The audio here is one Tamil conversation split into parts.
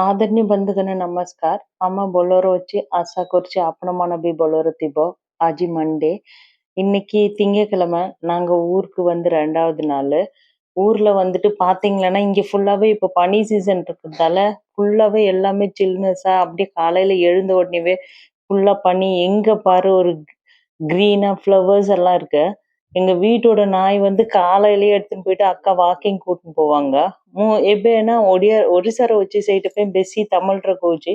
આદરણીય બંધુગણ નમસ્કાર આમાં બોલોરો வச்சு ஆசா குறிச்சு அப்பனமான பி பொலோரோ திபோ ஆஜி மண்டே இன்னைக்கு திங்கக்கிழமை நாங்க ஊருக்கு வந்து ரெண்டாவது நாள் ஊர்ல வந்துட்டு பார்த்தீங்களன்னா இங்க ஃபுல்லாவே இப்போ பனி சீசன் இருக்கிறதால ஃபுல்லாவே எல்லாமே சில்னஸாக அப்படியே காலையில எழுந்த உடனேவே ஃபுல்லா பனி எங்க பாரு ஒரு க்ரீனாக ஃப்ளவர்ஸ் எல்லாம் இருக்கு எங்க வீட்டோட நாய் வந்து காலையிலேயே எடுத்துன்னு போயிட்டு அக்கா வாக்கிங் கூட்டின்னு போவாங்க. மூ எப்படின்னா ஒடியா ஒரிசார வச்சு వచ్చి போய் బెసి తమిళరకు கோச்சு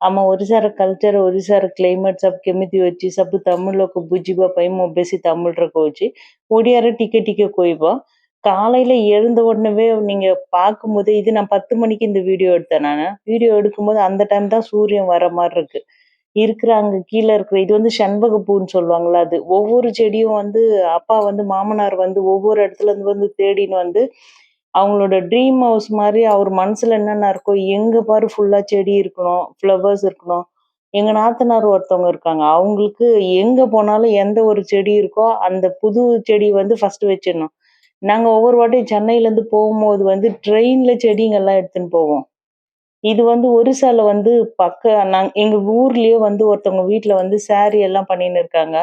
ఆమె ஒரிசார கல்ச்சர் ஒரிசார கிளைமேட் சப் கெமித்தி வச்சு సబ్ తమిళకు புஜிபா పై బెసి తమిళరకు వచ్చి ஒடியார டிக்க டிக்க கோய்பா. காலையில எழுந்த உடனே நீங்க பார்க்கும்போது இது நான் பத்து மணிக்கு இந்த வீடியோ எடுத்தேன் நான். வீடியோ எடுக்கும்போது அந்த டைம் தான் சூரியன் வர மாதிரி இருக்கு. இருக்கிற கீழே இருக்கிற இது வந்து செண்பக பூன்னு அது. ஒவ்வொரு செடியும் வந்து அப்பா வந்து மாமனார் வந்து ஒவ்வொரு இடத்துல இருந்து வந்து தேடின்னு வந்து, அவங்களோட ட்ரீம் ஹவுஸ் மாதிரி அவர் மனசுல என்னென்ன இருக்கோ, எங்க பாரு ஃபுல்லா செடி இருக்கணும், ஃப்ளவர்ஸ் இருக்கணும். எங்க நாத்தனார் ஒருத்தவங்க இருக்காங்க. அவங்களுக்கு எங்க போனாலும் எந்த ஒரு செடி இருக்கோ, அந்த புது செடி வந்து ஃபர்ஸ்ட் வச்சிடணும். நாங்க ஒவ்வொரு வாட்டியும் சென்னையிலேருந்து போகும்போது வந்து ட்ரெயின்ல செடிங்கெல்லாம் எடுத்துன்னு போவோம். இது வந்து ஒரிசால வந்து பக்க நாங் எங்க ஊர்லயே வந்து ஒருத்தவங்க வீட்டுல வந்து சாரி எல்லாம் பண்ணின்னு இருக்காங்க.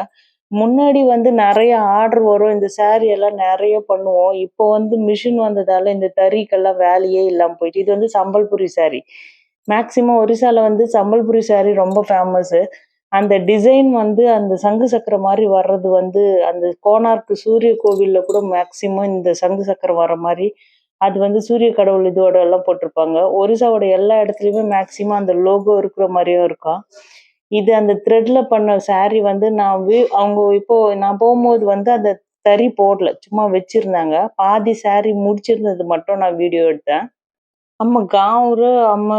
முன்னாடி வந்து நிறைய ஆர்டர் வரும். இந்த சாரி எல்லாம் நிறைய பண்ணுவோம். இப்போ வந்து மிஷின் வந்ததால இந்த தறிக்கெல்லாம் வேலையே இல்லாம போயிட்டு. இது வந்து சம்பல்புரி சாரி. மேக்சிமம் ஒரிசால வந்து சம்பல்புரி சாரி ரொம்ப ஃபேமஸ்ஸு அந்த டிசைன் வந்து அந்த சங்கு சக்கரம் மாதிரி வர்றது வந்து அந்த கோனார்க்கு சூரிய கோவில்ல கூட மேக்சிமம் இந்த சங்கு சக்கரம் வர மாதிரி அது வந்து சூரிய கடவுள் இதோட எல்லாம் போட்டிருப்பாங்க. ஒரிசாவோட எல்லா இடத்துலயுமே மேக்ஸிமம் அந்த லோகோ இருக்கிற மாதிரியும் இருக்கும். இது அந்த த்ரெட்ல பண்ண சாரி வந்து நான் வி அவங்க இப்போ நான் போகும்போது வந்து அந்த தறி போடல. சும்மா வச்சிருந்தாங்க. பாதி சாரி முடிச்சிருந்தது மட்டும் நான் வீடியோ எடுத்தேன். ଆମ ଗାଁର ଆମ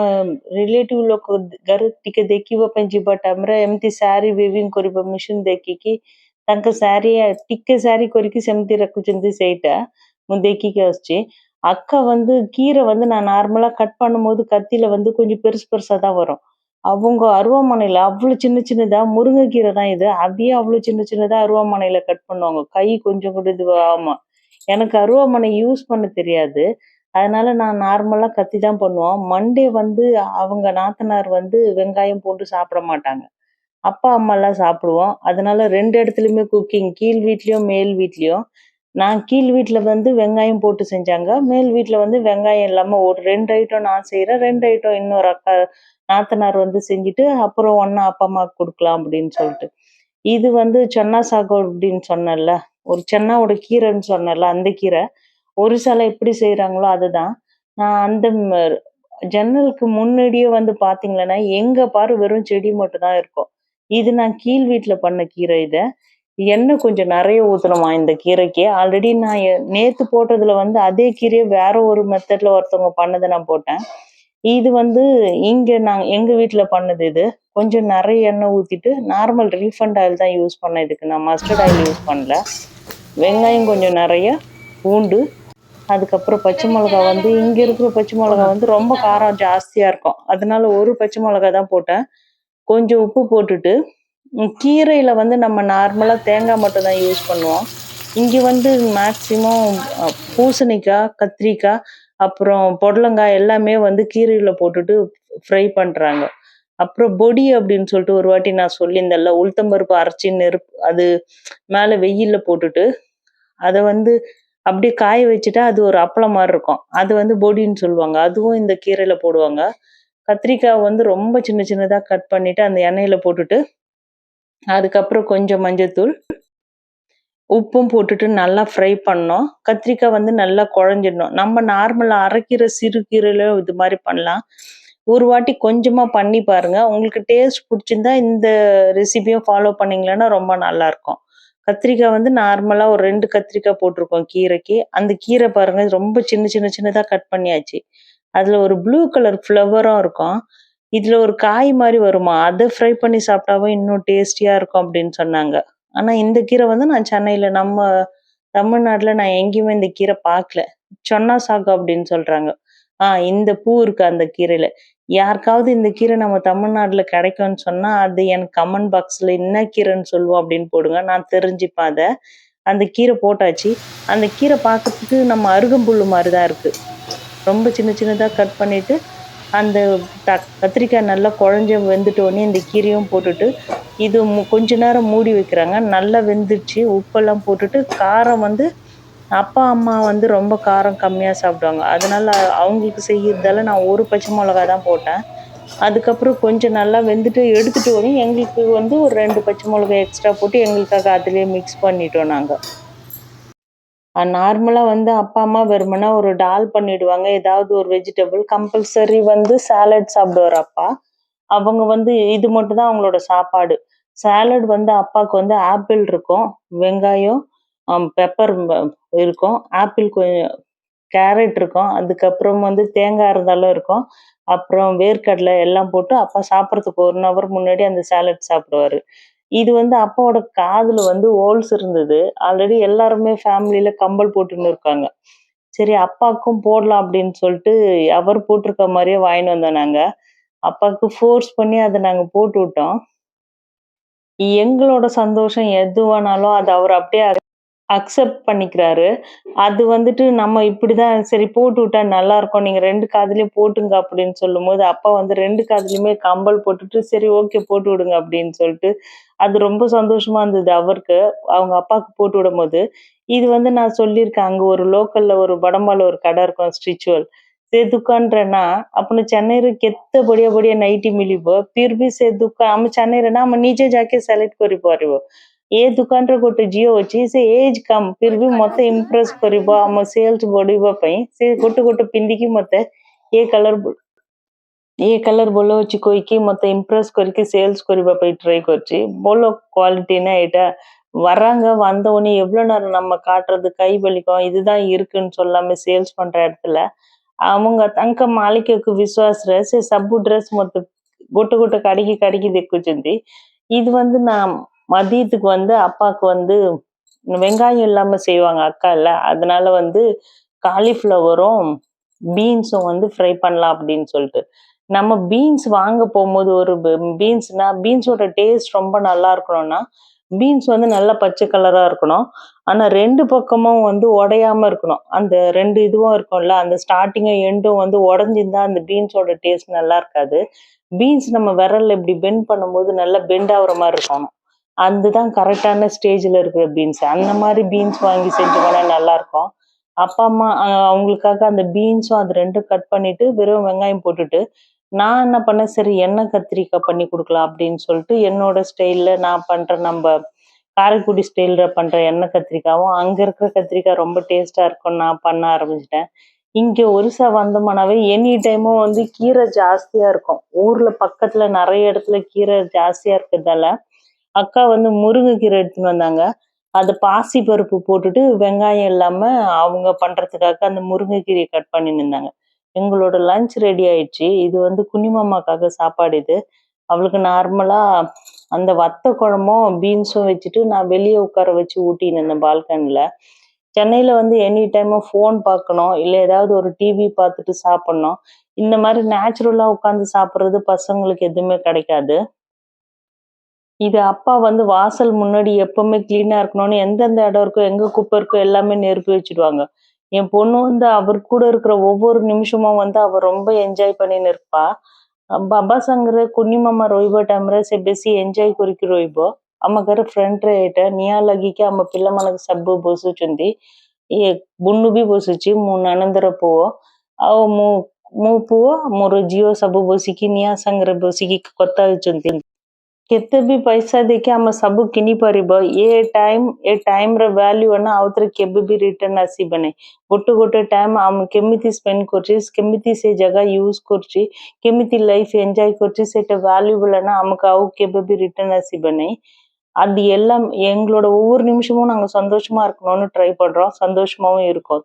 ରିଲେଟିଭ ଲୋକ ଘରେ ଟିକେ ଦେଖିବା ପାଇଁ ଯିବା ଟାଇମରେ ଏମିତି ଶାଢ଼ୀ ୱିଭିଂ କରିବା ମେସିନ୍ ଦେଖିକି ତାଙ୍କ ଶାଢ଼ୀ ଟିକେ ଶାଢ଼ୀ କରିକି ସେମିତି ରଖୁଛନ୍ତି ସେଇଟା ମୁଁ ଦେଖିକି ଆସୁଛି அக்கா வந்து கீரை வந்து நான் நார்மலாக கட் பண்ணும்போது கத்தியில் வந்து கொஞ்சம் பெருசு பெருசாக தான் வரும். அவங்க அருவாமனையில் அவ்வளோ சின்ன சின்னதாக முருங்கைக்கீரை தான் இது. அதையே அவ்வளோ சின்ன சின்னதாக அருவாமனையில் கட் பண்ணுவாங்க. கை கொஞ்சம் கூட இது ஆமாம் எனக்கு அருவாமனை யூஸ் பண்ண தெரியாது. அதனால நான் நார்மலாக கத்தி தான் பண்ணுவோம். மண்டே வந்து அவங்க நாத்தனார் வந்து வெங்காயம், பூண்டு சாப்பிட மாட்டாங்க. அப்பா, அம்மாலாம் சாப்பிடுவோம். அதனால ரெண்டு இடத்துலையுமே குக்கிங். கீழ் வீட்லேயும் மேல் வீட்லேயும் நான் கீழ் வீட்டில் வந்து வெங்காயம் போட்டு செஞ்சாங்க. மேல் வீட்டில் வந்து வெங்காயம் இல்லாமல் ஒரு ரெண்டு ஐட்டம் நான் செய்கிறேன் ரெண்டு ஐட்டம் இன்னொரு அக்கா நாத்தனார் வந்து செஞ்சுட்டு, அப்புறம் ஒன்றா அப்பா, அம்மாவுக்கு கொடுக்கலாம் அப்படின்னு சொல்லிட்டு. இது வந்து சன்னா சாகோ அப்படின்னு சொன்னேன்ல. ஒரு சென்னாவோட கீரைன்னு சொன்னேன்ல, அந்த கீரை. ஒரிசால எப்படி செய்கிறாங்களோ அதுதான். நான் அந்த ஜன்னலுக்கு முன்னாடியே வந்து பார்த்தீங்கன்னா, எங்கே பாரு வெறும் செடி மட்டும் தான் இருக்கும். இது நான் கீழ் வீட்டில் பண்ண கீரை இதை எண்ணெய் கொஞ்சம் நிறைய ஊற்றணுமா இந்த கீரைக்கு. ஆல்ரெடி நான் நேற்று போட்டதில் வந்து அதே கீரையை வேற ஒரு மெத்தடில் ஒருத்தவங்க பண்ணதை நான் போட்டேன். இது வந்து இங்கே நாங்கள் எங்கள் வீட்டில் பண்ணது இது. கொஞ்சம் நிறைய எண்ணெய் ஊற்றிட்டு நார்மல் ரீஃபண்ட் ஆயில் தான் யூஸ் பண்ணேன் இதுக்கு. நான் மஸ்டர்ட் ஆயில் யூஸ் பண்ணல. வெங்காயம் கொஞ்சம் நிறைய பூண்டு, அதுக்கப்புறம் பச்சை மிளகா வந்து இங்கே இருக்கிற பச்சை மிளகா வந்து ரொம்ப காரம் ஜாஸ்தியாக இருக்கும். அதனால ஒரு பச்சை மிளகா தான் போட்டேன். கொஞ்சம் உப்பு போட்டுட்டு கீரையில் வந்து நம்ம நார்மலாக தேங்காய் மட்டும் தான் யூஸ் பண்ணுவோம். இங்கே வந்து மேக்சிமம் பூசணிக்காய், கத்திரிக்காய், அப்புறம் புடலங்காய் எல்லாமே வந்து கீரையில் போட்டுட்டு ஃப்ரை பண்ணுறாங்க அப்புறம் பொடி அப்படின்னு சொல்லிட்டு ஒரு வாட்டி நான் சொல்லியிருந்தேன்ல, உளுத்தம்பருப்பு அரைச்சி நெருப்பு அது மேலே வெயிலில் போட்டுட்டு, அதை வந்து அப்படியே காய வச்சுட்டா அது ஒரு அப்பளம் மாதிரி இருக்கும். அது வந்து பொடின்னு சொல்லுவாங்க. அதுவும் இந்த கீரையில் போடுவாங்க. கத்திரிக்காய் வந்து ரொம்ப சின்ன சின்னதாக கட் பண்ணிவிட்டு அந்த எண்ணெயில் போட்டுட்டு அதுக்கப்புறம் கொஞ்சம் மஞ்சத்தூள், உப்பும் போட்டுட்டு நல்லா ஃப்ரை பண்ணோம். கத்திரிக்காய் வந்து நல்லா குழஞ்சிடணும். நம்ம நார்மலாக அரைக்கிற சிறுகீரையில இது மாதிரி பண்ணலாம். ஒரு வாட்டி கொஞ்சமாக பண்ணி பாருங்க. உங்களுக்கு டேஸ்ட் பிடிச்சிருந்தா இந்த ரெசிபியும் ஃபாலோ பண்ணிங்களேன்னா ரொம்ப நல்லாயிருக்கும் கத்திரிக்காய் வந்து நார்மலாக ஒரு ரெண்டு கத்திரிக்காய் போட்டிருக்கோம் கீரைக்கு. அந்த கீரை பாருங்க ரொம்ப சின்ன சின்ன சின்னதாக கட் பண்ணியாச்சு. அதில் ஒரு ப்ளூ கலர் ஃப்ளவரும் இருக்கும். இதில் ஒரு காய் மாதிரி வருமா, அதை ஃப்ரை பண்ணி சாப்பிட்டாவே இன்னும் டேஸ்டியாக இருக்கும் அப்படின்னு சொன்னாங்க. ஆனால் இந்த கீரை வந்து நான் சென்னையில் நம்ம தமிழ்நாட்டில் நான் எங்கேயுமே இந்த கீரை பார்க்கல. சொன்னா சாக்கு அப்படின்னு சொல்கிறாங்க ஆ இந்த பூ இருக்கு அந்த கீரையில் யாருக்காவது இந்த கீரை நம்ம தமிழ்நாட்டில் கிடைக்கும்னு சொன்னால் அது எனக்கு கமெண்ட் பாக்ஸில் என்ன கீரைன்னு சொல்லுவோம் அப்படின்னு போடுங்க. நான் தெரிஞ்சுப்பேன் அதை அந்த கீரை போட்டாச்சு. அந்த கீரை பார்க்கறதுக்கு நம்ம அருகம்புல்லு மாதிரி தான் இருக்குது ரொம்ப சின்ன சின்னதாக கட் பண்ணிவிட்டு அந்த த கத்திரிக்காய் நல்லா குழஞ்ச வெந்துட்டோடனே இந்த கீரையும் போட்டுட்டு இது மு கொஞ்ச நேரம் மூடி வைக்கிறாங்க. நல்லா வெந்துடுச்சு உப்பெல்லாம் போட்டுட்டு காரம் வந்து அப்பா அம்மா வந்து ரொம்ப காரம் கம்மியாக சாப்பிடுவாங்க. அதனால அவங்களுக்கு செய்கிறதால நான் ஒரு பச்சை மிளகா தான் போட்டேன். அதுக்கப்புறம் கொஞ்சம் நல்லா வெந்துட்டு எடுத்துகிட்டு வரும் எங்களுக்கு வந்து ஒரு ரெண்டு பச்சை மிளகா எக்ஸ்ட்ரா போட்டு எங்களுக்காக அதிலே மிக்ஸ் பண்ணிட்டோம் நாங்கள் நார்மலாக வந்து அப்பா அம்மா வெறுமனா ஒரு டால் பண்ணிடுவாங்க. ஏதாவது ஒரு வெஜிடபிள் கம்பல்சரி வந்து சாலட் சாப்பிடுவார் அப்பா. அவங்க வந்து இது மட்டும் தான் அவங்களோட சாப்பாடு. சாலட் வந்து அப்பாவுக்கு வந்து ஆப்பிள் இருக்கும் வெங்காயம் பெப்பர் இருக்கும். ஆப்பிள் கொஞ்சம் கேரட் இருக்கும். அதுக்கப்புறம் வந்து தேங்காய் இருந்தாலும் இருக்கும். அப்புறம் வேர்க்கடலை எல்லாம் போட்டு அப்பா சாப்பிட்றதுக்கு ஒன் ஹவர் முன்னாடி அந்த சாலட் சாப்பிடுவாரு. இது வந்து அப்பாவோட காதுல வந்து ஹோல்ஸ் இருந்தது. ஆல்ரெடி எல்லாருமே ஃபேமிலியில கம்பல் போட்டுன்னு இருக்காங்க. சரி அப்பாவுக்கும் போடலாம் அப்படின்னு சொல்லிட்டு அவர் போட்டிருக்க மாதிரியே வாங்கிட்டு வந்தோம் நாங்க. அப்பாவுக்கு ஃபோர்ஸ் பண்ணி அதை நாங்க போட்டு விட்டோம். எங்களோட சந்தோஷம் எதுவானாலும் அது அவர் அப்படியே அக்செப்ட் பண்ணிக்கிறாரு அது வந்துட்டு நம்ம இப்படிதான் சரி போட்டு விட்டா நல்லா இருக்கும் நீங்க ரெண்டு காதுலயும் போட்டுங்க அப்படின்னு சொல்லும் போது அப்பா வந்து ரெண்டு காதுலயுமே கம்பல் போட்டுட்டு சரி ஓகே போட்டு விடுங்க அப்படின்னு சொல்லிட்டு அது ரொம்ப சந்தோஷமா இருந்தது அவருக்கு அவங்க அப்பாவுக்கு போட்டு விடும் போது இது வந்து நான் சொல்லியிருக்கேன் அங்க ஒரு லோக்கல்ல ஒரு வடம்பால ஒரு கடை இருக்கும் ஸ்ட்ரிச்சுவல் से दुकान रहना अपने चेन्नई रे केते बढ़िया बढ़िया नाइटी मिलिब फिर भी से दुकान हम चेन्नई रे ना हम नीचे जाके सेलेक्ट करि परिबो ଏ ଦୋକାନରେ ଗୋଟେ ଝିଅ ଅଛି ସେ ଏଜ୍ କମ୍ ଫିର୍ ବି ମତେ ଇମ୍ପ୍ରେସ୍ କରିବ ଆମ ସେଲ୍ସ ବଢିବା ପାଇଁ ସେ ଗୋଟେ ଗୋଟେ ପିନ୍ଧିକି ମତେ ଏ କଲର ଏ କଲର ଭଲ ଅଛି କହିକି ମତେ ଇମ୍ପ୍ରେସ୍ କରିକି ସେଲ୍ସ କରିବା ପାଇଁ ଟ୍ରାଏ କରିଛି ଭଲ କ୍ୱାଲିଟି ନା ଏଇଟା வர்றாங்க வந்தவொடனே எவ்வளோ நேரம் நம்ம காட்டுறது கை வலிக்கும் இதுதான் இருக்குன்னு சொல்லாம சேல்ஸ் பண்ற இடத்துல அவங்க தங்க மாளிகைக்கு விஸ்வாஸ் డ్రెస్ సబ్బు డ్రెస్ మొత్తం గుట్ట గుట్ట కడిగి కడిగి దిక్కుచింది ఇది వంద నా மதியத்துக்கு வந்து அப்பாவுக்கு வந்து வெங்காயம் இல்லாமல் செய்வாங்க அக்கா இல்லை. அதனால வந்து காலிஃப்ளவரும் பீன்ஸும் வந்து ஃப்ரை பண்ணலாம் அப்படின்னு சொல்லிட்டு. நம்ம பீன்ஸ் வாங்க போகும்போது ஒரு பீன்ஸ்னா பீன்ஸோட டேஸ்ட் ரொம்ப நல்லா இருக்கணும்னா பீன்ஸ் வந்து நல்லா பச்சை கலராக இருக்கணும். ஆனா ரெண்டு பக்கமும் வந்து உடையாம இருக்கணும். அந்த ரெண்டு இதுவும் இருக்கும்ல அந்த ஸ்டார்டிங்கும் எண்டும் வந்து உடஞ்சிருந்தா அந்த பீன்ஸோட டேஸ்ட் நல்லா இருக்காது. பீன்ஸ் நம்ம விரலில் இப்படி பெண்ட் பண்ணும்போது நல்லா பெண்ட் ஆகுற மாதிரி இருக்கணும். அதுதான் கரெக்டான ஸ்டேஜில் இருக்கிற பீன்ஸ் அந்த மாதிரி பீன்ஸ் வாங்கி செஞ்சோம்னா நல்லாயிருக்கும். அப்பா அம்மா அவங்களுக்காக அந்த பீன்ஸும் அது ரெண்டும் கட் பண்ணிட்டு வெறும் வெங்காயம் போட்டுட்டு நான் என்ன பண்ணேன்? சரி எண்ணெய் கத்திரிக்காய் பண்ணி கொடுக்கலாம் அப்படின்னு சொல்லிட்டு என்னோட ஸ்டைலில் நான் பண்ணுற நம்ம காரைக்குடி ஸ்டைலில் பண்ணுற எண்ணெய் கத்திரிக்காவும் அங்கே இருக்கிற கத்திரிக்காய் ரொம்ப டேஸ்ட்டாக இருக்கும் நான் பண்ண ஆரம்பிச்சிட்டேன். இங்கே ஒரிசா வந்தோம்னாவே எனி டைமும் வந்து கீரை ஜாஸ்தியாக இருக்கும். ஊரில் பக்கத்தில் நிறைய இடத்துல கீரை ஜாஸ்தியாக இருக்கிறதால அக்கா வந்து முருங்கைக்கீரை எடுத்துன்னு வந்தாங்க. அது பாசி பருப்பு போட்டுட்டு வெங்காயம் இல்லாம அவங்க பண்றதுக்காக அந்த முருங்கைக்கீரையை கட் பண்ணின்னு இருந்தாங்க. எங்களோட லஞ்ச் ரெடி ஆயிடுச்சு. இது வந்து குனிமாமாக்காக சாப்பாடு இது. அவளுக்கு நார்மலா அந்த வத்த குழம்பும் பீன்ஸும் வச்சுட்டு நான் வெளியே உட்கார வச்சு ஊட்டின்னு இருந்தேன் பால்கனில சென்னையில வந்து எனி டைமும் ஃபோன் பார்க்கணும். இல்லை ஏதாவது ஒரு டிவி பார்த்துட்டு சாப்பிட்ணும். இந்த மாதிரி நேச்சுரலாக உட்காந்து சாப்பிட்றது பசங்களுக்கு எதுவுமே கிடைக்காது. இது அப்பா வந்து வாசல் முன்னாடி எப்பவுமே கிளீனாக இருக்கணும்னு எந்தெந்த இடம் இருக்கோ எங்கே குப்பை இருக்கோ எல்லாமே நெருப்பி வச்சுடுவாங்க. என் பொண்ணு வந்து அவர் கூட இருக்கிற ஒவ்வொரு நிமிஷமும் வந்து அவர் ரொம்ப என்ஜாய் பண்ணின்னு இருப்பா. பாபா ಸಂಗ್ರೆ குன்னிமாமா ರೊಯ್ಬೋ ಟೈಮ್ರೆ ಸೆ என்ஜாய் குறிக்க ரோய்போ ರೊಯ್ಬೋ ಅಮ್ಮಗರ ಫ್ರೆಂಡ್ ರೇಟ ನಿಯಾಲಗಿಕೆ ಅಮ್ಮ ಪಿಲ್ಲ మనకు సబ్బు బోసుచుంది ఏ బున్ను బి బోసుచి మూ ననందర పువో అవు మూ మూ పువో మోరు జియో సబ్బు బోసికి నియా సంగ్ర బోసికి କେତେ ବି ପଇସା ଦେଇକି ଆମେ ସବୁ କିଣିପାରିବ ଏ ଟାଇମ୍ ଏ ଟାଇମ୍ର ଭ୍ୟାଲ୍ୟୁ ନା ଆଉଥରେ କେବେ ବି ରିଟର୍ନ ଆସିବନି ଗୋଟେ ଗୋଟେ ଟାଇମ୍ ଆମେ କେମିତି ସ୍ପେଣ୍ଡ କରୁଛି କେମିତି ସେ ଜାଗା ୟୁଜ୍ କରୁଛି କେମିତି லைஃப் என்ஜாய் କରୁଛି ସେଇଟା வேல்யூபிள்னா நமக்கு அவு கேப பி ரிட்டர்ன் ஆசிபனை அது எல்லாம் எங்களோட ஒவ்வொரு நிமிஷமும் நாங்கள் சந்தோஷமா இருக்கணும்னு ட்ரை பண்றோம் சந்தோஷமாவும் இருக்கோம்